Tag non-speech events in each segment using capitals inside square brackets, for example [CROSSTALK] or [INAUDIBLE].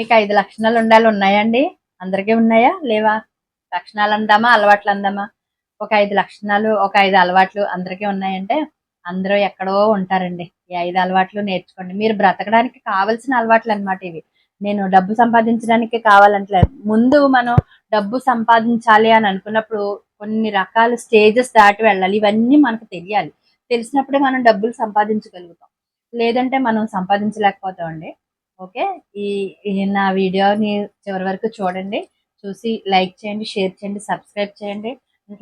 మీకు ఐదు లక్షణాలు ఉండాలి. ఉన్నాయండి? అందరికీ ఉన్నాయా? లేవా? లక్షణాలు అందామా? అలవాట్లు అందామా? ఒక ఐదు లక్షణాలు ఒక ఐదు అలవాట్లు అందరికీ ఉన్నాయంటే అందరూ ఎక్కడో ఉంటారండి. ఈ ఐదు అలవాట్లు నేర్చుకోండి. మీరు బ్రతకడానికి కావలసిన అలవాట్లు అన్నమాట ఇవి. నేను డబ్బు సంపాదించడానికి కావాలంటలేదు. ముందు మనం డబ్బు సంపాదించాలి అని అనుకున్నప్పుడు కొన్ని రకాల స్టేజెస్ దాటి వెళ్ళాలి. ఇవన్నీ మనకు తెలియాలి. తెలిసినప్పుడే మనం డబ్బులు సంపాదించగలుగుతాం. లేదంటే మనం సంపాదించలేకపోతామండి. ఓకే? ఈ నా వీడియోని చివరి వరకు చూడండి. చూసి లైక్ చేయండి షేర్ చేయండి సబ్స్క్రైబ్ చేయండి.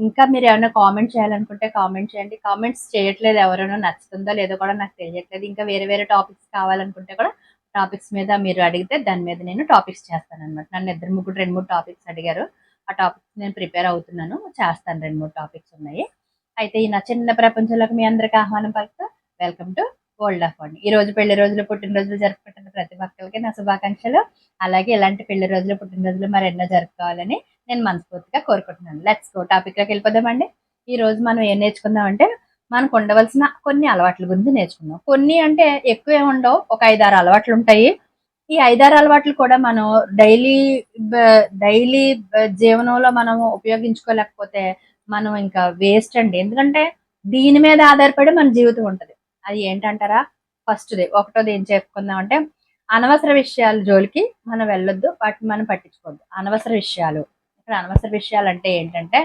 ఇంకా మీరు ఏమైనా కామెంట్ చేయాలనుకుంటే కామెంట్ చేయండి. కామెంట్స్ చేయట్లేదు ఎవరైనా నచ్చుతుందో లేదో కూడా నాకు తెలియట్లేదు. ఇంకా వేరే వేరే టాపిక్స్ కావాలనుకుంటే కూడా టాపిక్స్ మీద మీరు అడిగితే దాని మీద నేను టాపిక్స్ చేస్తాను అనమాట నన్ను ఇద్దరు ముగ్గురు రెండు మూడు టాపిక్స్ అడిగారు. ఆ టాపిక్స్ నేను ప్రిపేర్ అవుతున్నాను. చేస్తాను రెండు మూడు టాపిక్స్ ఉన్నాయి. అయితే ఈ నా చిన్న ప్రపంచంలోకి మీ అందరికి ఆహ్వానం పలుకుతా welcome to world of one ఈ రోజు పెళ్ళి రోజులు పుట్టినరోజులు జరుపుకుంటున్న ప్రతి ఒక్కరికి నా శుభాకాంక్షలు. అలాగే ఇలాంటి పెళ్ళి రోజులు పుట్టినరోజులు మరి ఎన్నో జరుపుకోవాలని నేను మనస్ఫూర్తిగా కోరుకుంటున్నాను. లెట్స్ గో టాపిక్లోకి వెళ్ళిపోదామండి. ఈ రోజు మనం ఏం నేర్చుకుందాం అంటే మనకు ఉండవలసిన కొన్ని అలవాట్ల గురించి నేర్చుకుందాం. కొన్ని అంటే ఎక్కువ ఏముండవు ఉండవు. ఒక ఐదారు అలవాట్లు ఉంటాయి. ఈ ఐదారు అలవాట్లు కూడా మనం డైలీ డైలీ జీవనంలో మనం ఉపయోగించుకోలేకపోతే మనం ఇంకా వేస్ట్ అండి. ఎందుకంటే దీని మీద ఆధారపడి మన జీవితం ఉంటుంది. అది ఏంటంటారా? ఫస్ట్ది ఒకటోది ఏం చెప్పుకుందాం అంటే అనవసర విషయాల జోలికి మనం వెళ్ళొద్దు వాటిని మనం పట్టించుకోవద్దు. అనవసర విషయాలు. ఇక్కడ అనవసర విషయాలు అంటే ఏంటంటే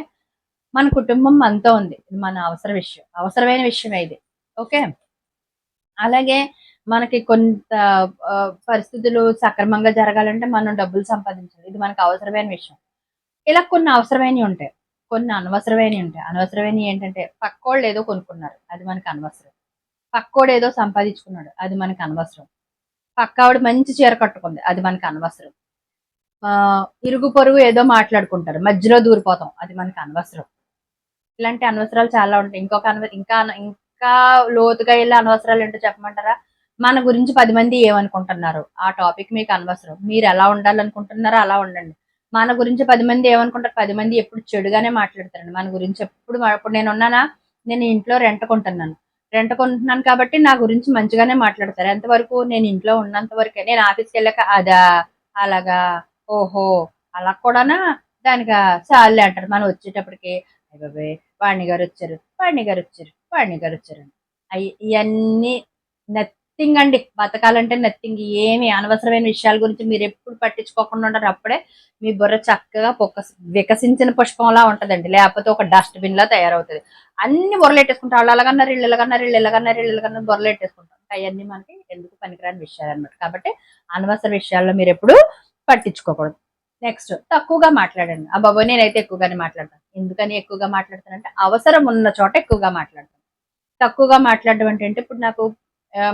మన కుటుంబం మనతో ఉంది. ఇది మన అవసర విషయం. అవసరమైన విషయం ఇది. ఓకే? అలాగే మనకి కొంత పరిస్థితులు సక్రమంగా జరగాలంటే మనం డబ్బులు సంపాదించాలి. ఇది మనకు అవసరమైన విషయం. ఇలా కొన్ని అవసరమైనవి ఉంటాయి. కొన్ని అనవసరమైనవి ఉంటాయి. అనవసరమైనవి ఏంటంటే పక్కోళ్ళు ఏదో కొనుక్కున్నారు. అది మనకు అనవసరం. పక్కోడు ఏదో సంపాదించుకున్నాడు. అది మనకు అనవసరం. పక్కావిడ మంచి చీర కట్టుకుంది. అది మనకు అనవసరం. ఆ, ఇరుగు పొరుగు ఏదో మాట్లాడుకుంటారు. మధ్యలో దూరిపోతాం. అది మనకు అనవసరం. ఇలాంటి అనవసరాలు చాలా ఉంటాయి. ఇంకొక అనవ ఇంకా ఇంకా లోతుగా వెళ్ళే అనవసరాలు ఏంటో చెప్పమంటారా? మన గురించి పది మంది ఏమనుకుంటున్నారు? ఆ టాపిక్ మీకు అనవసరం. మీరు ఎలా ఉండాలనుకుంటున్నారో అలా ఉండండి. మన గురించి పది మంది ఏమనుకుంటారు? పది మంది ఎప్పుడు చెడుగానే మాట్లాడతారండి. మన గురించి ఎప్పుడు ఇప్పుడు నేను ఉన్నానా? నేను ఇంట్లో రెంట్ కొంటున్నాను. రెంట్ కొంటున్నాను కాబట్టి నా గురించి మంచిగానే మాట్లాడతారు. ఎంతవరకు నేను ఇంట్లో ఉన్నంత వరకే నేను ఆఫీస్కి వెళ్ళాక అదా అలాగా ఓహో అలా కూడానా? దానికి చాలే అంటారు. మనం వచ్చేటప్పటికి అయ్య బాబోయ్ వాణి గారు వచ్చారు వాణి గారు వచ్చారు వాణి గారు వచ్చారు అవి ఇవన్నీ నథింగ్ అండి. బతకాలంటే నథింగ్ ఏమి అనవసరమైన విషయాల గురించి మీరు ఎప్పుడు పట్టించుకోకుండా ఉంటారు. అప్పుడే మీ బుర్ర చక్కగా పొక్క వికసించిన పుష్పంలా ఉంటుందండి. లేకపోతే ఒక డస్ట్బిన్ లా తయారవుతుంది. అన్ని బుర్రలెట్టేసుకుంటాం వాళ్ళు అలాగన్నారు వీళ్ళు ఇలాగన్నారు వీళ్ళు ఇలాగన్నారు వీళ్ళు ఇలాగన్నారు బుర్రలెట్టేసుకుంటాం అవన్నీ మనకి ఎందుకు పనికిరాని విషయాలు అనమాట కాబట్టి అనవసర విషయాల్లో మీరు ఎప్పుడు పట్టించుకోకూడదు. నెక్స్ట్ తక్కువగా మాట్లాడండి. ఆ బాబోయ్ నేనైతే ఎక్కువగానే మాట్లాడతాను. ఎందుకని ఎక్కువగా మాట్లాడతానంటే అవసరం ఉన్న చోట ఎక్కువగా మాట్లాడతాను. తక్కువగా మాట్లాడడం అంటే ఇప్పుడు నాకు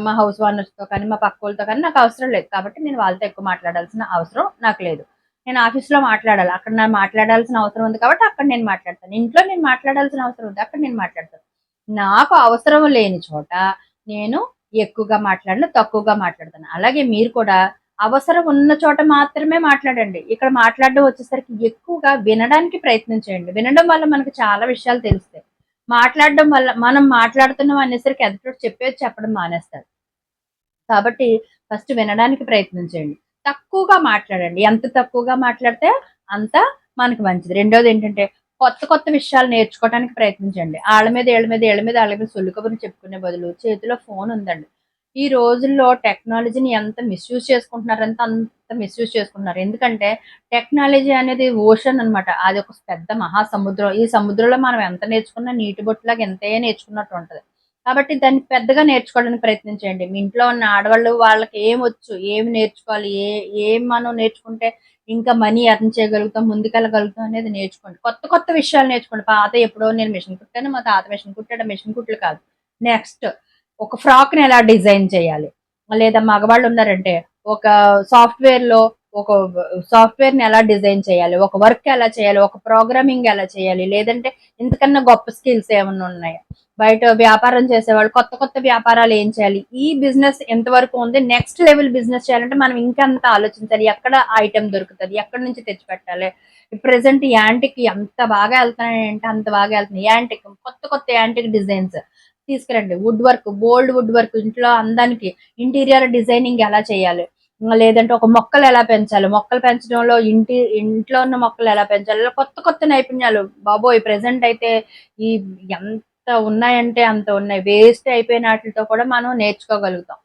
మా హౌస్ ఓనర్స్తో కానీ మా పక్క వాళ్ళతో కానీ నాకు అవసరం లేదు. కాబట్టి నేను వాళ్ళతో ఎక్కువ మాట్లాడాల్సిన అవసరం నాకు లేదు. నేను ఆఫీస్లో మాట్లాడాలి. అక్కడ నా మాట్లాడాల్సిన అవసరం ఉంది కాబట్టి అక్కడ నేను మాట్లాడతాను. ఇంట్లో నేను మాట్లాడాల్సిన అవసరం ఉంది అక్కడ నేను మాట్లాడతాను. నాకు అవసరం లేని చోట నేను ఎక్కువగా మాట్లాడను తక్కువగా మాట్లాడతాను. అలాగే మీరు కూడా అవసరం ఉన్న చోట మాత్రమే మాట్లాడండి. ఇక్కడ మాట్లాడడం వచ్చేసరికి ఎక్కువగా వినడానికి ప్రయత్నం చేయండి. వినడం వల్ల మనకు చాలా విషయాలు తెలుస్తాయి. మాట్లాడడం వల్ల మనం మాట్లాడుతున్నాం అనేసరికి ఎదుటి చెప్పేది చెప్పడం మానేస్తారు. కాబట్టి ఫస్ట్ వినడానికి ప్రయత్నం చేయండి. తక్కువగా మాట్లాడండి. ఎంత తక్కువగా మాట్లాడితే అంత మనకి మంచిది. రెండోది ఏంటంటే కొత్త కొత్త విషయాలు నేర్చుకోవడానికి ప్రయత్నించండి వాళ్ళ మీద ఏళ్ళ మీద ఏళ్ళ మీద వాళ్ళ మీద సొల్లు కబుర్లు చెప్పుకునే బదులు చేతిలో ఫోన్ ఉందండి. ఈ రోజుల్లో టెక్నాలజీని ఎంత మిస్యూజ్ చేసుకుంటున్నారంటే అంత మిస్యూజ్ చేసుకుంటున్నారు. ఎందుకంటే టెక్నాలజీ అనేది ఓషన్ అన్నమాట. అది ఒక పెద్ద మహాసముద్రం. ఈ సముద్రంలో మనం ఎంత నేర్చుకున్నా నీటి బొట్టులాగా ఎంతే నేర్చుకున్నట్టు ఉంటుంది. కాబట్టి దాన్ని పెద్దగా నేర్చుకోవడానికి ప్రయత్నించండి. మీ ఇంట్లో ఉన్న ఆడవాళ్ళు వాళ్ళకి ఏం వచ్చు ఏమి నేర్చుకోవాలి ఏ ఏం మనం నేర్చుకుంటే ఇంకా మనీ అర్థం చేయగలుగుతాం ముందుకెళ్ళగలుగుతాం అనేది నేర్చుకోండి. కొత్త కొత్త విషయాలు నేర్చుకోండి. పాత ఎప్పుడో నేను మిషన్ కుట్టాను మా తాత మిషన్ కుట్టాడు. మిషన్ కుట్లు కాదు. నెక్స్ట్ ఒక ఫ్రాక్ని ఎలా డిజైన్ చేయాలి? లేదా మగవాళ్ళు ఉన్నారంటే ఒక సాఫ్ట్వేర్లో ఒక సాఫ్ట్వేర్ని ఎలా డిజైన్ చేయాలి? ఒక వర్క్ ఎలా చేయాలి? ఒక ప్రోగ్రామింగ్ ఎలా చేయాలి? లేదంటే ఇంతకన్నా గొప్ప స్కిల్స్ ఏమైనా ఉన్నాయా? బయట వ్యాపారం చేసేవాళ్ళు కొత్త కొత్త వ్యాపారాలు ఏం చేయాలి? ఈ బిజినెస్ ఎంతవరకు ఉంది? నెక్స్ట్ లెవెల్ బిజినెస్ చేయాలంటే మనం ఇంకంత ఆలోచించాలి? ఎక్కడ ఐటమ్ దొరుకుతుంది? ఎక్కడి నుంచి తెచ్చి పెట్టాలి ప్రెసెంట్ యాంటిక్ ఎంత బాగా వెళ్తున్నాయి అంటే అంత బాగా వెళ్తున్నాయి. యాంటిక్ కొత్త కొత్త యాంటిక్ డిజైన్స్ తీసుకురండి wood work bold wood work ఇంట్లో అందానికి ఇంటీరియర్ డిజైనింగ్ ఎలా చేయాలి? లేదంటే ఒక మొక్కలు ఎలా పెంచాలి? మొక్కలు పెంచడంలో ఇంటి ఇంట్లో ఉన్న మొక్కలు ఎలా పెంచాలి? కొత్త కొత్త నైపుణ్యాలు. బాబోయ్ ప్రెసెంట్ అయితే ఈ ఎంత ఉన్నాయంటే అంత ఉన్నాయి. వేస్ట్ అయిపోయిన వాటితో కూడా మనం నేర్చుకోగలుగుతాం.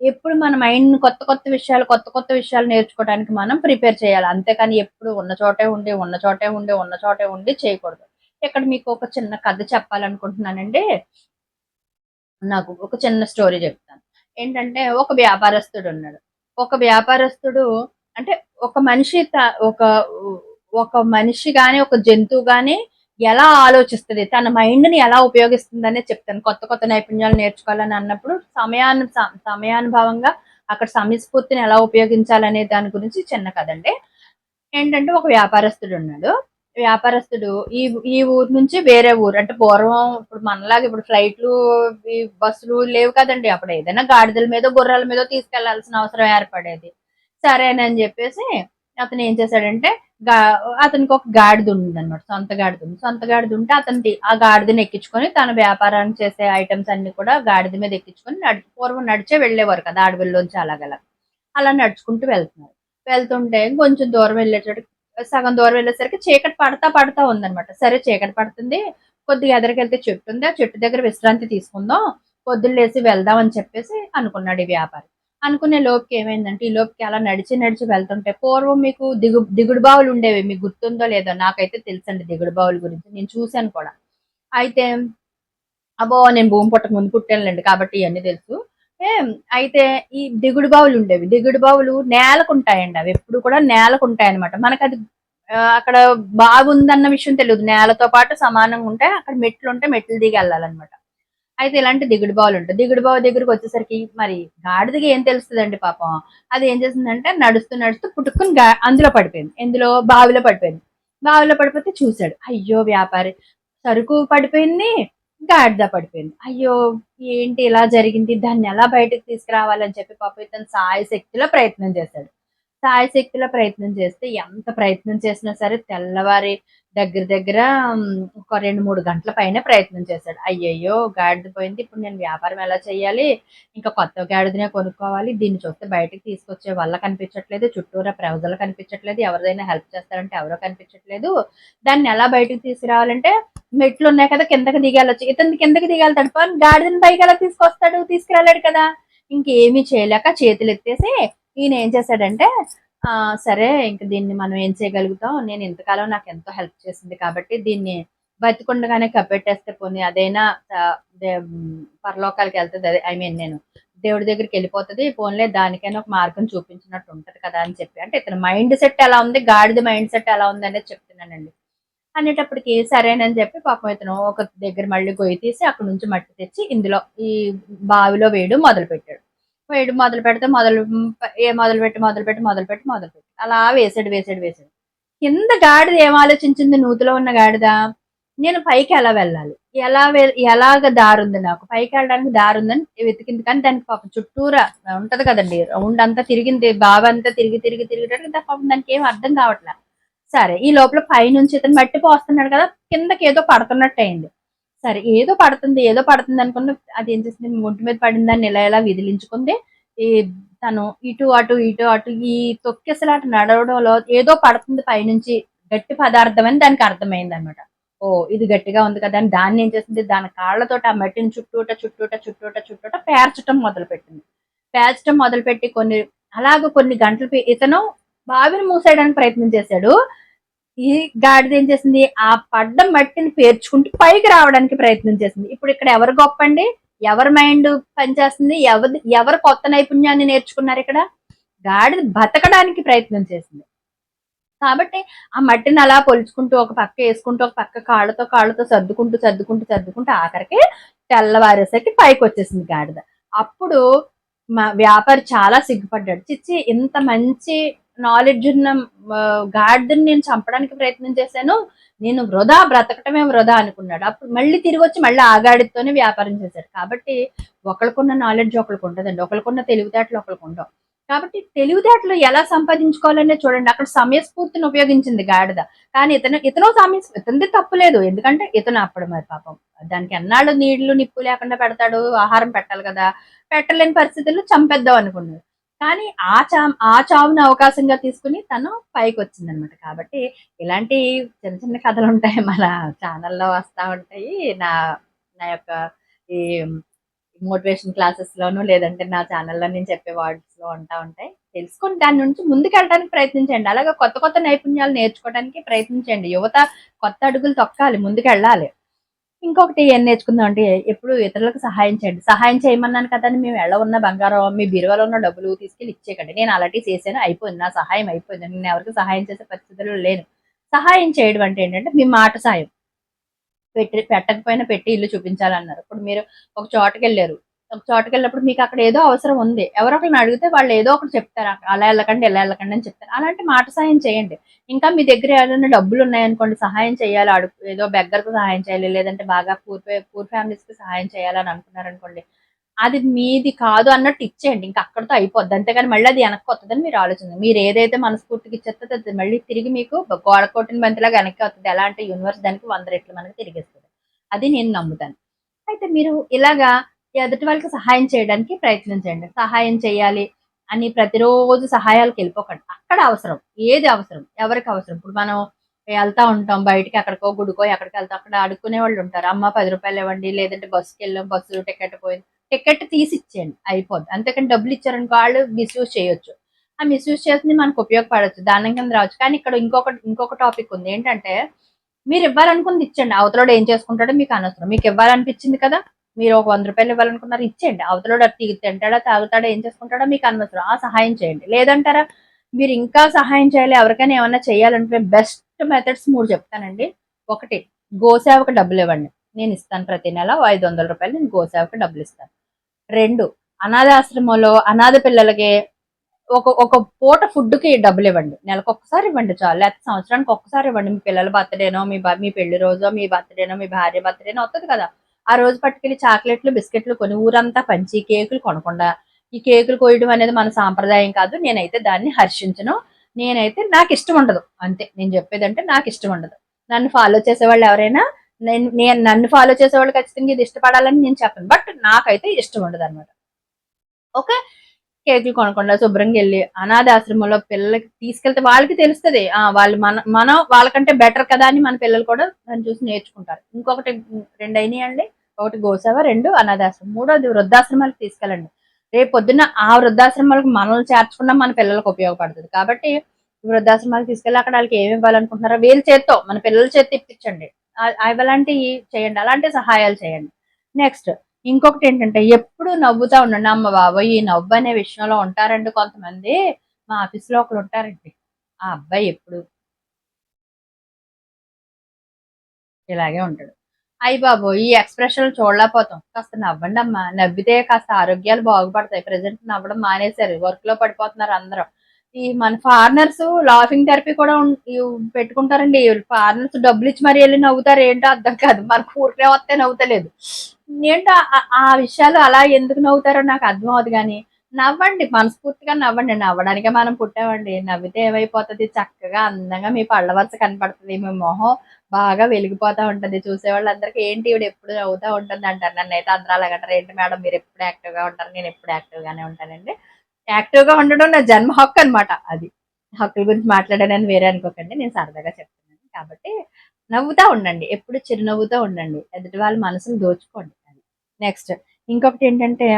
ఎప్పుడు మన మైండ్ కొత్త కొత్త విషయాలు కొత్త కొత్త విషయాలు నేర్చుకోవడానికి మనం ప్రిపేర్ చేయాలి. అంతేకాని ఎప్పుడు ఉన్న చోటే ఉండి ఉన్న చోటే ఉండి ఉన్న చోటే ఉండి చేయకూడదు. ఇక్కడ మీకు ఒక చిన్న కథ చెప్పాలనుకుంటున్నానండి. నాకు ఒక చిన్న స్టోరీ చెప్తాను. ఏంటంటే ఒక వ్యాపారస్తుడు ఉన్నాడు. ఒక వ్యాపారస్తుడు అంటే ఒక మనిషి త- ఒక ఒక మనిషి కానీ ఒక జంతువు కానీ ఎలా ఆలోచిస్తుంది? తన మైండ్ని ఎలా ఉపయోగిస్తుందనే చెప్తాను. కొత్త కొత్త నైపుణ్యాలు నేర్చుకోవాలని అన్నప్పుడు సమయాను సమయానుభావంగా అక్కడ సమయస్ఫూర్తిని ఎలా ఉపయోగించాలనే దాని గురించి చిన్న కదండి ఏంటంటే ఒక వ్యాపారస్తుడు ఉన్నాడు. వ్యాపారస్తుడు ఈ ఈ ఊరు నుంచి వేరే ఊరు. అంటే పూర్వం ఇప్పుడు మనలాగా ఇప్పుడు ఫ్లైట్లు ఈ బస్సులు లేవు కదండి. అప్పుడు ఏదైనా గాడిదల మీద గుర్రాల మీద తీసుకెళ్ళాల్సిన అవసరం ఏర్పడేది. సరేనని చెప్పేసి అతను ఏం చేశాడంటే గా అతనికి ఒక గాడిద ఉంది సొంత గాడిద ఉంది. సొంత గాడిద ఉంటే అతని ఆ గాడిదని ఎక్కించుకొని తన వ్యాపారాన్ని చేసే ఐటమ్స్ అన్ని కూడా గాడిద మీద ఎక్కించుకొని నడిచి పూర్వం నడిచే వెళ్ళేవారు కదా అడవిలోంచి అలాగలా అలా నడుచుకుంటూ వెళ్తున్నారు. వెళ్తుంటే కొంచెం దూరం వెళ్ళేటప్పుడు సగం దూరం వెళ్ళేసరికి చీకటి పడతా పడతా ఉందన్నమాట. సరే చీకటి పడుతుంది. కొద్దిగా ఎదరికెళ్తే చెట్టు ఉంది. ఆ చెట్టు దగ్గర విశ్రాంతి తీసుకుందాం. పొద్దులేసి వెళ్దాం అని చెప్పేసి అనుకున్నాడు ఈ వ్యాపారి. అనుకునే లోపుకి ఏమైందంటే ఈ లోపుకి అలా నడిచి నడిచి వెళ్తుంటే పూర్వం మీకు దిగు దిగుడు బావులు ఉండేవి. మీకు గుర్తుందో లేదో నాకైతే తెలుసండి దిగుడు బావుల గురించి. నేను చూశాను కూడా. అయితే అబ్బో నేను భూమి పుట్టక ముందు పుట్టానులేండి కాబట్టి ఇవన్నీ తెలుసు. అయితే ఈ దిగుడు బావులు ఉండేవి. దిగుడు బావులు నేలకు ఉంటాయండి అవి. ఎప్పుడు కూడా నేలకు ఉంటాయి అనమాట మనకు అది ఆ, అక్కడ బాగుందన్న విషయం తెలియదు. నేలతో పాటు సమానంగా ఉంటాయి అక్కడ మెట్లు ఉంటే మెట్లు దిగి వెళ్ళాలన్నమాట. అయితే ఇలాంటి దిగుడు బావులు ఉంటాయి. దిగుడు బావు దగ్గరికి వచ్చేసరికి మరి గాడిదకి ఏం తెలుస్తుందండి పాపం? అది ఏం చేసిందంటే నడుస్తూ నడుస్తూ పుట్టుకుని అందులో పడిపోయింది. ఎందులో? బావిలో పడిపోయింది. బావిలో పడిపోతే చూశాడు. అయ్యో వ్యాపారి సరుకు పడిపోయింది గాడిద పడిపోయింది. అయ్యో ఏంటి ఇలా జరిగింది? దాన్ని ఎలా బయటకు తీసుకురావాలని చెప్పి పాప ఇతను సాయ శక్తిలో ప్రయత్నం చేశాడు. సాయ శక్తిలో ప్రయత్నం చేస్తే ఎంత ప్రయత్నం చేసినా సరే తెల్లవారి దగ్గర దగ్గర ఒక రెండు మూడు గంటల పైన ప్రయత్నం చేశాడు. అయ్యయ్యో గాడిద పోయింది. ఇప్పుడు నేను వ్యాపారం ఎలా చేయాలి? ఇంకా కొత్త గాడిదనే కొనుక్కోవాలి. దీన్ని చూస్తే బయటకు తీసుకొచ్చే వల్ల కనిపించట్లేదు. చుట్టూరా ప్రజలు కనిపించట్లేదు. ఎవరిదైనా హెల్ప్ చేస్తారంటే ఎవరో కనిపించట్లేదు. దాన్ని ఎలా బయటకు తీసుకురావాలంటే మెట్లు ఉన్నాయి కదా కిందకి దిగాలొచ్చు ఇతను కిందకి దిగాలి పని గాడిదని పైకి ఎలా తీసుకొస్తాడు? తీసుకురాలేడు కదా. ఇంకేమీ చేయలేక చేతులు ఎత్తేసి ఈయన ఏం చేశాడంటే సరే ఇంక దీన్ని మనం ఏం చేయగలుగుతాం? నేను ఇంతకాలం నాకు ఎంతో హెల్ప్ చేసింది కాబట్టి దీన్ని బతికుండగానే కప్పెట్టేస్తే పోనీ అదైనా పరలోకాలకి వెళ్తుంది ఐ మీన్ నేను దేవుడి దగ్గరికి వెళ్ళిపోతుంది పోన్లే దానికైనా ఒక మార్గం చూపించినట్టు ఉంటుంది కదా అని చెప్పి. అంటే ఇతని మైండ్ సెట్ ఎలా ఉంది? గాడిద మైండ్ సెట్ ఎలా ఉంది అనేది చెప్తున్నానండి. అనేటప్పటికి సరేనని చెప్పి పాపం ఇతను ఒక దగ్గర మళ్ళీ గొయ్యి తీసి అక్కడ నుంచి మట్టి తెచ్చి ఇందులో ఈ బావిలో వేయడం మొదలు పెట్టాడు వేయడం మొదలు పెడితే మొదలు ఏ మొదలు పెట్టి మొదలు పెట్టి మొదలు పెట్టి మొదలు పెట్టి. అలా వేసాడు వేసాడు వేసాడు. కింద గాడిద ఏం ఆలోచించింది? నూతిలో ఉన్న గాడిద? నేను పైకి ఎలా వెళ్ళాలి? ఎలా వె- ఎలాగ దారి ఉంది నాకు? పైకి వెళ్ళడానికి దారి ఉందని వెతికింది. కానీ దానికి పాపం చుట్టూరా ఉంటది కదండి. రౌండ్ అంతా తిరిగింది. బాబు అంతా తిరిగి తిరిగి తిరిగి పాపం దానికి ఏం అర్థం కావట్లే. సరే ఈ లోపల పైనుంచి ఇతను మట్టి పోస్తున్నాడు కదా. కిందకి ఏదో పడుతున్నట్టు అయింది. సరే ఏదో పడుతుంది ఏదో పడుతుంది అనుకున్న అది ఏం చేసింది? ఒంటి మీద పడిన దాన్ని ఇలా ఇలా విదిలించుకుంది? ఈ తను ఇటు అటు ఇటు అటు ఈ తొక్కేసలాట నడవడంలో ఏదో పడుతుంది పైనుంచి గట్టి పదార్థం అని దానికి అర్థమైంది అనమాట ఓ ఇది గట్టిగా ఉంది కదా అని దాన్ని ఏం చేసింది? దాని కాళ్ళతో ఆ మట్టిని చుట్టూట చుట్టూట చుట్టూట చుట్టూట పేర్చటం మొదలు పెట్టింది పేర్చటం మొదలుపెట్టి కొన్ని అలాగ కొన్ని గంటలు ఇతను బావిని మూసేయడానికి ప్రయత్నం చేశాడు. ఈ గాడిద ఏం చేసింది? ఆ పడ్డ మట్టిని పేర్చుకుంటూ పైకి రావడానికి ప్రయత్నం చేసింది. ఇప్పుడు ఇక్కడ ఎవరు గొప్ప అండి ఎవరి మైండ్ పనిచేస్తుంది? ఎవరి ఎవరు కొత్త నైపుణ్యాన్ని నేర్చుకున్నారు ఇక్కడ? గాడిద బతకడానికి ప్రయత్నం చేసింది. కాబట్టి ఆ మట్టిని అలా పొలుచుకుంటూ ఒక పక్క వేసుకుంటూ ఒక పక్క కాళ్ళతో కాళ్ళతో సర్దుకుంటూ సర్దుకుంటూ సర్దుకుంటూ ఆఖరికి తెల్లవారేసరికి పైకి వచ్చేసింది గాడిద. అప్పుడు మా వ్యాపారి చాలా సిగ్గుపడ్డాడు. చిచ్చి ఇంత మంచి నాలెడ్జ్ ఉన్న గాడిదని నేను చంపడానికి ప్రయత్నం చేశాను. నేను వృధా బ్రతకటమే వృధా అనుకున్నాడు. అప్పుడు మళ్ళీ తిరిగి వచ్చి మళ్ళీ ఆ వ్యాపారం చేశాడు. కాబట్టి ఒకరికున్న నాలెడ్జ్ ఒకరికి ఉంటుందండి. ఒకరికున్న తెలివితేటలు ఒకరికి ఉండవు. కాబట్టి తెలివితేటలు ఎలా సంపాదించుకోవాలనే చూడండి. అక్కడ సమయస్ఫూర్తిని ఉపయోగించింది గాడిద. కానీ ఇతను ఇతను సమయ ఇతనిది తప్పులేదు ఎందుకంటే ఇతను అప్పుడు మరి పాపం. దానికి ఎన్నాళ్ళు నీళ్ళు నిప్పు లేకుండా పెడతాడు ఆహారం పెట్టాలి కదా. పెట్టలేని పరిస్థితుల్లో చంపేద్దాం అనుకున్నాడు. కానీ ఆ చా ఆ చావును అవకాశంగా తీసుకుని తను పైకి వచ్చింది అనమాట కాబట్టి ఇలాంటి చిన్న చిన్న కథలు ఉంటాయి [LAUGHS] మన ఛానల్లో వస్తూ ఉంటాయి. నా నా యొక్క ఈ మోటివేషన్ క్లాసెస్లోను లేదంటే నా ఛానల్లో నేను చెప్పే వర్డ్స్లో ఉంటా ఉంటాయి. తెలుసుకొని దాని నుంచి ముందుకు వెళ్ళడానికి ప్రయత్నించండి. అలాగే కొత్త కొత్త నైపుణ్యాలు నేర్చుకోవడానికి ప్రయత్నించండి. యువత కొత్త అడుగులు తొక్కాలి. ముందుకు వెళ్ళాలి ఇంకొకటి ఏం నేర్చుకుందాం అంటే ఎప్పుడు ఇతరులకు సహాయం చేయండి. సహాయం చేయమన్నాను కదా అని మేము ఎలా ఉన్న బంగారం మీ బీరువాలో ఉన్న డబ్బులు తీసుకెళ్ళి ఇచ్చేయకండి. నేను అలాంటివి చేశాను అయిపోయింది. నా సహాయం అయిపోయింది. నేను ఎవరికి సహాయం చేసే పరిస్థితుల్లో లేను. సహాయం చేయడం అంటే ఏంటంటే మీ మాట సాయం. పెట్టి పెట్టకపోయినా పెట్టి ఇల్లు చూపించాలన్నారు. ఇప్పుడు మీరు ఒక చోటకి వెళ్ళారు ఒక చోటకి వెళ్ళినప్పుడు మీకు అక్కడ ఏదో అవసరం ఉంది. ఎవరో ఒకరిని అడిగితే వాళ్ళు ఏదో ఒకటి చెప్తారు. అలా వెళ్ళకండి ఇలా వెళ్ళకండి అని చెప్తారు. అలాంటి మాట సాయం చేయండి. ఇంకా మీ దగ్గర ఏదైనా డబ్బులు ఉన్నాయనుకోండి సహాయం చేయాలి. అడుగు ఏదో బెగ్గర్కు సహాయం చేయాలి లేదంటే బాగా పూర్ పూర్ ఫ్యామిలీస్కి సహాయం చేయాలని అనుకున్నారనుకోండి అది మీది కాదు అన్నట్టు ఇచ్చేయండి. ఇంకా అక్కడితో అయిపోద్ది. అంతేగాని మళ్ళీ అది వెనక్కి వస్తుందని మీరు ఆలోచన మీరు ఏదైతే మనస్ఫూర్తికి ఇచ్చేస్తే అది మళ్ళీ తిరిగి మీకు గోడ కొట్టిన బంతిలాగా వెనక్కి వస్తుంది ఎలా అంటే యూనివర్స్ దానికి వంద రెట్లు మనకి తిరిగిస్తుంది అది నేను నమ్ముతాను. అయితే మీరు ఇలాగా ఎదుటి వాళ్ళకి సహాయం చేయడానికి ప్రయత్నించండి సహాయం చేయాలి అని ప్రతిరోజు సహాయాలకు వెళ్ళిపోకండి. అక్కడ అవసరం. ఏది అవసరం? ఎవరికి అవసరం? ఇప్పుడు మనం వెళ్తా ఉంటాం బయటికి అక్కడికో గుడికో ఎక్కడికి వెళ్తాం అక్కడ అడుక్కునే వాళ్ళు ఉంటారు. అమ్మ పది రూపాయలు ఇవ్వండి లేదంటే బస్సుకి వెళ్ళాం బస్సు టికెట్ పోయింది. టికెట్ తీసి ఇచ్చేయండి. అయిపోద్ది. అంతేకాని డబ్బులు ఇచ్చారనుకో వాళ్ళు మిస్యూజ్ చేయొచ్చు. ఆ మిస్యూజ్ చేసింది మనకు ఉపయోగపడవచ్చు దాని కింద రావచ్చు. కానీ ఇక్కడ ఇంకొక ఇంకొక టాపిక్ ఉంది. ఏంటంటే మీరు ఇవ్వాలనుకుంది ఇచ్చండి అవతలోడు ఏం చేసుకుంటాడో మీకు అనవసరం. మీకు ఇవ్వాలనిపించింది కదా? మీరు ఒక వంద రూపాయలు ఇవ్వాలనుకున్నారు ఇచ్చేయండి. అవతలోడు అది తింటాడా తాగుతాడా ఏం చేసుకుంటాడో మీకు అనవసరం. ఆ సహాయం చేయండి. లేదంటారా? మీరు ఇంకా సహాయం చేయాలి ఎవరికైనా ఏమన్నా చేయాలంటే బెస్ట్ మెథడ్స్ మూడు చెప్తానండి. ఒకటి గోసేవకు డబ్బులు ఇవ్వండి. నేను ఇస్తాను ప్రతి నెల ఐదు వందల రూపాయలు నేను గోసేవకు డబ్బులు ఇస్తాను. రెండు అనాథాశ్రమంలో అనాథ పిల్లలకి ఒక ఒక పూట ఫుడ్కి డబ్బులు ఇవ్వండి. నెలకు ఒక్కసారి ఇవ్వండి చాలు. లేకపోతే సంవత్సరానికి ఒక్కసారి ఇవ్వండి. మీ పిల్లల బర్త్డేనో మీ బ- మీ పెళ్ళి రోజో మీ బర్త్డేనో మీ భార్య బర్త్డేనో వస్తుంది కదా. ఆ రోజు పట్టుకెళ్ళి చాక్లెట్లు బిస్కెట్లు కొని ఊరంతా పంచి కేకులు కొనకుండా ఈ కేకులు కోయడం అనేది మన సాంప్రదాయం కాదు. నేనైతే దాన్ని హర్షించను. నేనైతే నాకు ఇష్టం ఉండదు. అంతే. నేను చెప్పేది అంటే నాకు ఇష్టం ఉండదు. నన్ను ఫాలో చేసేవాళ్ళు ఎవరైనా నేను నేను నన్ను ఫాలో చేసేవాళ్ళు ఖచ్చితంగా ఇది ఇష్టపడాలని నేను చెప్పను. బట్ నాకైతే ఇష్టం ఉండదు అనమాట ఓకే? కేకులు కొనకుండా శుభ్రంగా వెళ్ళి అనాథాశ్రమంలో పిల్లలకి తీసుకెళ్తే వాళ్ళకి తెలుస్తుంది. ఆ వాళ్ళు మన మనం వాళ్ళకంటే బెటర్ కదా అని మన పిల్లలు కూడా దాన్ని చూసి నేర్చుకుంటారు. ఇంకొకటి రెండు అయినాయండి? ఒకటి గోసేవ రెండు అనాథాశ్రమం. మూడోది వృద్ధాశ్రమాలకు తీసుకెళ్ళండి. రేపు పొద్దున్న ఆ వృద్ధాశ్రమాలకు మనల్ని చేర్చుకున్నా మన పిల్లలకు ఉపయోగపడుతుంది. కాబట్టి వృద్ధాశ్రమాలకు తీసుకెళ్ళి అక్కడ వాళ్ళకి ఏమి ఇవ్వాలనుకుంటున్నారో వీళ్ళ చేత్తో మన పిల్లల చేతి ఇప్పించండి. అలాంటివి చేయండి. అలాంటి సహాయాలు చేయండి. నెక్స్ట్ ఇంకొకటి ఏంటంటే ఎప్పుడు నవ్వుతా ఉండండి. అమ్మ బాబోయ్ ఈ నవ్వు అనే విషయంలో ఉంటారండి కొంతమంది. మా ఆఫీస్లో ఒకరు ఉంటారండి. ఆ అబ్బాయి ఎప్పుడు ఇలాగే ఉంటాడు. అయ్యి బాబు ఈ ఎక్స్ప్రెషన్ చూడలేకపోతాం. కాస్త నవ్వండి అమ్మా నవ్వితే కాస్త ఆరోగ్యాలు బాగుపడతాయి. ప్రజెంట్ నవ్వడం మానేశారు. వర్క్లో పడిపోతున్నారు అందరూ. ఈ మన ఫారినర్స్ లాఫింగ్ థెరపీ కూడా పెట్టుకుంటారండి. ఫారినర్స్ డబ్బులు ఇచ్చి మరి వెళ్ళి నవ్వుతారు. ఏంటో అర్థం కాదు. మనకు ఊరికే వస్తే నవ్వుతలేదు. ఏంటో ఆ- ఆ విషయాలు అలా ఎందుకు నవ్వుతారో నాకు అర్థం అవుతుంది కానీ నవ్వండి మనస్ఫూర్తిగా నవ్వండి. నవ్వడానికే మనం పుట్టామండి. నవ్వితే ఏమైపోతుంది? చక్కగా అందంగా మీ పళ్ళ వరుస కనపడుతుంది. మీ మొహం బాగా వెలిగిపోతా ఉంటుంది. చూసే వాళ్ళందరికీ ఏంటి ఇవిడ ఎప్పుడు నవ్వుతా ఉంటుంది అంటారు. నన్ను అయితే అందరూ అలాగంటారు ఏంటి మేడం మీరు ఎప్పుడు యాక్టివ్గా ఉంటారు? నేను ఎప్పుడు యాక్టివ్ గానే ఉంటానండి. యాక్టివ్గా ఉండడం నా జన్మ హక్కు అన్నమాట అది. హక్కుల గురించి మాట్లాడానని వేరే అనుకోకండి. నేను సరదాగా చెప్తున్నాను. కాబట్టి నవ్వుతా ఉండండి. ఎప్పుడు చిరునవ్వుతూ ఉండండి. ఎదుటి వాళ్ళ మనసును దోచుకోండి. అది. నెక్స్ట్. ఇంకొకటి ఏంటంటే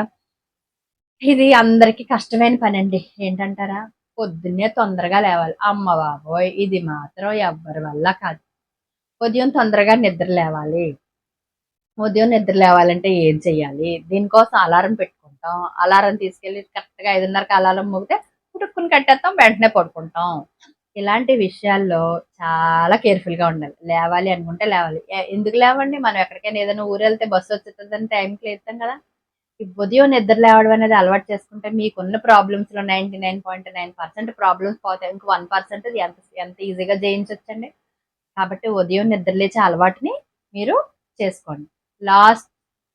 ఇది అందరికి కష్టమైన పని అండి ఏంటంటారా? పొద్దున్నే తొందరగా లేవాలి. అమ్మ బాబోయ్ ఇది మాత్రం ఎవ్వరి వల్ల కాదు. ఉదయం తొందరగా నిద్ర లేవాలి. ఉదయం నిద్ర లేవాలంటే ఏం చెయ్యాలి? దీనికోసం అలారం పెట్టుకుంటాం. అలారం తీసుకెళ్ళి కరెక్ట్గా ఐదున్నరకి అలారం మోగితే పుట్టుకుని కట్టేస్తాం వెంటనే పడుకుంటాం. ఇలాంటి విషయాల్లో చాలా కేర్ఫుల్గా ఉండాలి. లేవాలి అనుకుంటే లేవాలి. ఎందుకు లేవండి? మనం ఎక్కడికైనా ఏదైనా ఊరు వెళ్తే బస్సు వచ్చేస్తుందని టైంకి లేస్తాం కదా. ఉదయం నిద్ర లేవడం అనేది అలవాటు చేసుకుంటే మీకున్న ప్రాబ్లమ్స్లో ninety nine point nine percent problems పోతాయి. ఇంకో వన్ పర్సెంట్ ఎంత ఎంత ఈజీగా జయించవచ్చండి కాబట్టి ఉదయం నిద్ర లేచే అలవాటుని మీరు చేసుకోండి. లాస్ట్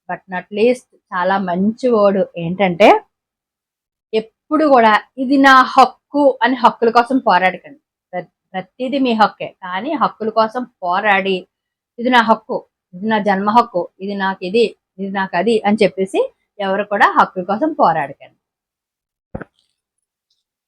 బట్ నాట్ లీస్ట్ చాలా మంచి ఓడు ఏంటంటే ఎప్పుడు కూడా ఇది నా హక్కు అని హక్కుల కోసం పోరాడకండి. ప్ర- ప్రతిదీ మీ హక్కే. కానీ హక్కుల కోసం పోరాడి ఇది నా హక్కు ఇది నా జన్మ హక్కు ఇది నాకు ఇది ఇది నాకు అది అని చెప్పేసి ఎవరు కూడా హక్కుల కోసం పోరాడకండి.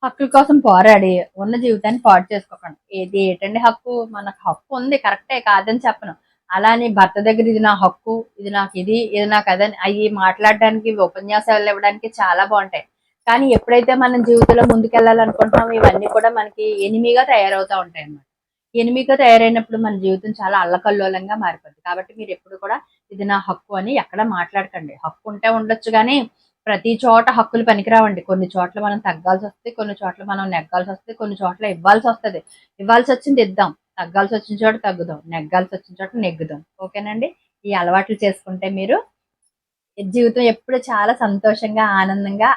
హక్కుల కోసం పోరాడి ఉన్న జీవితాన్ని పాటు చేసుకోకండి. ఏది ఏటండి హక్కు? మనకు హక్కు ఉంది కరెక్టే కాదని చెప్పను. అలానే భర్త దగ్గర ఇది నా హక్కు ఇది నాకు ఇది ఇది నాకు అదని అవి మాట్లాడడానికి ఉపన్యాసాలు ఇవ్వడానికి చాలా బాగుంటాయి. కానీ ఎప్పుడైతే మనం జీవితంలో ముందుకెళ్ళాలనుకుంటున్నామో ఇవన్నీ కూడా మనకి ఎనిమిగా తయారవుతూ ఉంటాయి అన్నమాట ఎనిమిదిగా తయారైనప్పుడు మన జీవితం చాలా అల్లకల్లోలంగా మారిపోద్ది. కాబట్టి మీరు ఎప్పుడు కూడా ఇది నా హక్కు అని ఎక్కడ మాట్లాడకండి. హక్కు ఉంటే ఉండొచ్చు కానీ ప్రతి చోట హక్కులు పనికిరావండి. కొన్ని చోట్ల మనం తగ్గాల్సి వస్తుంది కొన్ని చోట్ల మనం నెగ్గాల్సి వస్తుంది కొన్ని చోట్ల ఇవ్వాల్సి వస్తుంది. ఇవ్వాల్సి వచ్చింది ఇద్దాం. తగ్గాల్సి వచ్చిన చోట తగ్గుదాం. నెగ్గాల్సి వచ్చిన చోట నెగ్గుదాం. ఓకేనండి? ఈ అలవాట్లు చేసుకుంటే మీరు జీవితం ఎప్పుడు చాలా సంతోషంగా ఆనందంగా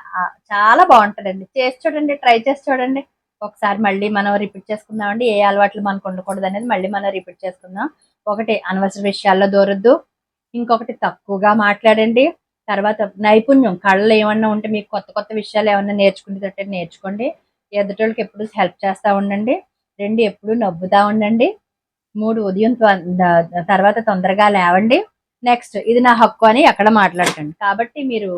చాలా బాగుంటుందండి. చేసి చూడండి ట్రై చేసి చూడండి. ఒకసారి మళ్ళీ మనం రిపీట్ చేసుకుందామండి. ఏ అలవాట్లు మనకు ఉండకూడదు అనేది మళ్ళీ మనం రిపీట్ చేసుకుందాం. ఒకటి అనవసర విషయాల్లో దూరద్దు. ఇంకొకటి తక్కువగా మాట్లాడండి. తర్వాత నైపుణ్యం కళ్ళలో ఏమన్నా ఉంటే మీకు కొత్త కొత్త విషయాలు ఏమన్నా నేర్చుకునేటట్టు నేర్చుకోండి. ఎదుటోళ్ళకి ఎప్పుడు హెల్ప్ చేస్తూ ఉండండి. రెండు ఎప్పుడు నవ్వుతూ ఉండండి. మూడు ఉదయం తర్వాత తొందరగా లేవండి. నెక్స్ట్ ఇది నా హక్కు అని ఎక్కడ మాట్లాడకండి. కాబట్టి మీరు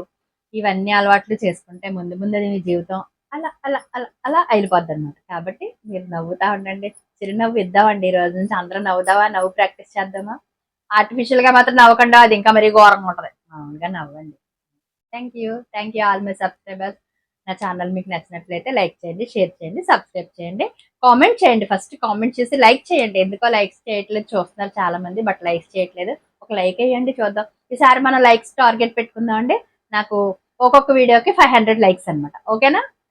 ఇవన్నీ అలవాట్లు చేసుకుంటే ముందు ముందు మీ జీవితం అలా అలా అలా అలా అయిపోద్ది అనమాట కాబట్టి మీరు నవ్వుతా ఉండండి. చిరునవ్వు ఇద్దామండి ఈ రోజు నుంచి. అందరం నవ్వుదావా నవ్వు ప్రాక్టీస్ చేద్దామా? ఆర్టిఫిషియల్గా మాత్రం నవ్వకుండా అది ఇంకా మరీ ఘోరంగా ఉంటది. మామూలుగా నవ్వండి. Thank you thank you all my subscribers నా ఛానల్ మీకు నచ్చినట్లయితే లైక్ చేయండి షేర్ చేయండి సబ్స్క్రైబ్ చేయండి. కామెంట్ చేయండి. ఫస్ట్ కామెంట్ చేసి లైక్ చేయండి. ఎందుకో లైక్స్ చేయట్లేదు చూస్తున్నారు చాలా మంది బట్ లైక్స్ చేయట్లేదు. ఒక లైక్ వేయండి చూద్దాం. ఈసారి మనం లైక్స్ టార్గెట్ పెట్టుకుందాం అండి నాకు ఒక్కొక్క వీడియోకి ఫైవ్ హండ్రెడ్ లైక్స్ అనమాట ఓకేనా?